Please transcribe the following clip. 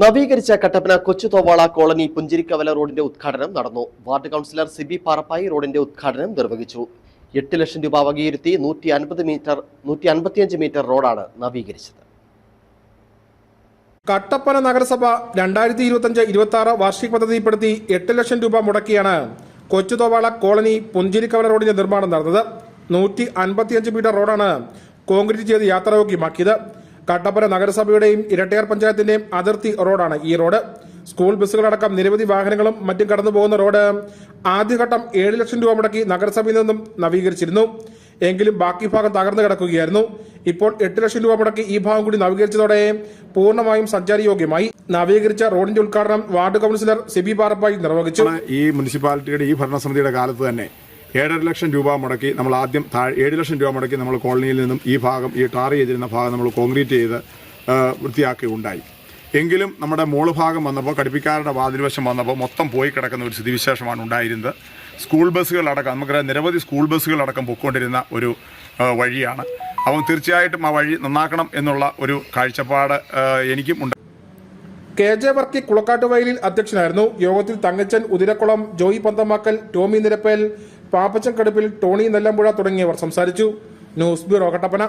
നവീകരിച്ച കട്ടപ്പന കൊച്ചു തോവാള കോളനി പുഞ്ചിരിക്കവല റോഡിന്റെ ഉദ്ഘാടനം നടന്നു. വാർഡ് കൗൺസിലർ സിബി പാറപ്പായി റോഡിന്റെ ഉദ്ഘാടനം നിർവഹിച്ചു. എട്ട് ലക്ഷം രൂപ വകയിരുത്തി നൂറ്റി അൻപത് മീറ്റർ നൂറ്റി അൻപത്തിയഞ്ച് മീറ്റർ റോഡാണ് നവീകരിച്ചത്. കട്ടപ്പന നഗരസഭ രണ്ടായിരത്തി ഇരുപത്തഞ്ച് ഇരുപത്തി ആറ് വാർഷിക പദ്ധതിപ്പെടുത്തി എട്ട് ലക്ഷം രൂപ മുടക്കിയാണ് കൊച്ചുതോവാള കോളനി പുഞ്ചിരിക്കവല റോഡിന്റെ നിർമ്മാണം നടന്നത്. നൂറ്റി അൻപത്തിയഞ്ച് മീറ്റർ റോഡാണ് കോൺക്രീറ്റ് ചെയ്ത് യാത്രായോഗ്യമാക്കിയത് കട്ടപ്പന നഗരസഭയുടെയും ഇരട്ടയാർ പഞ്ചായത്തിന്റെയും അതിർത്തി റോഡാണ് ഈ റോഡ്. സ്കൂൾ ബസ്സുകളടക്കം നിരവധി വാഹനങ്ങളും മറ്റും കടന്നുപോകുന്ന റോഡ് ആദ്യഘട്ടം ഏഴ് ലക്ഷം രൂപ മുടക്കി നഗരസഭയിൽ നിന്നും നവീകരിച്ചിരുന്നു. എങ്കിലും ബാക്കി ഭാഗം തകർന്നു കിടക്കുകയായിരുന്നു. ഇപ്പോൾ എട്ട് ലക്ഷം രൂപ മുടക്കി ഈ ഭാഗം കൂടി നവീകരിച്ചതോടെ പൂർണമായും സഞ്ചാരയോഗ്യമായി. നവീകരിച്ച റോഡിന്റെ ഉദ്ഘാടനം വാർഡ് കൌൺസിലർ സിബി പാറപ്പായി നിർവഹിച്ചു. ഈ മുനിസിപ്പാലിറ്റിയുടെ ഈ ഭരണസമിതിയുടെ കാലത്ത് തന്നെ ഏഴര ലക്ഷം രൂപ മുടക്കി നമ്മൾ ആദ്യം താഴെ ഏഴ് ലക്ഷം രൂപ മുടക്കി നമ്മൾ കോളനിയിൽ നിന്നും ഈ ഭാഗം ഈ ടാർ ചെയ്തിരുന്ന ഭാഗം നമ്മൾ കോൺക്രീറ്റ് ചെയ്ത് വൃത്തിയാക്കി ഉണ്ടായി എങ്കിലും നമ്മുടെ മോൾ ഭാഗം വന്നപ്പോൾ കടുപ്പിക്കാരുടെ വാതിൽവശം വന്നപ്പോൾ മൊത്തം പോയി കിടക്കുന്ന ഒരു സ്ഥിതിവിശേഷമാണ് ഉണ്ടായിരുന്നത്. സ്കൂൾ ബസ്സുകളടക്കം നമുക്കറിയാം നിരവധി സ്കൂൾ ബസ്സുകളടക്കം പൊയ്ക്കൊണ്ടിരുന്ന ഒരു വഴിയാണ്. അപ്പം തീർച്ചയായിട്ടും ആ വഴി നന്നാക്കണം എന്നുള്ള ഒരു കാഴ്ചപ്പാട് എനിക്കും ഉണ്ട്. കെ ജെ വർക്കി കുളക്കാട്ടുവയലിൽ അധ്യക്ഷനായിരുന്നു. യോഗത്തിൽ തങ്ങച്ചൻ ഉതിരക്കുളം ജോയി പന്തമാക്കൽ ടോമി നിരപ്പേൽ പാപ്പച്ചൻ കടുപ്പിൽ ടോണി നെല്ലമ്പുഴ തുടങ്ങിയവർ സംസാരിച്ചു. News bureau Kattappana.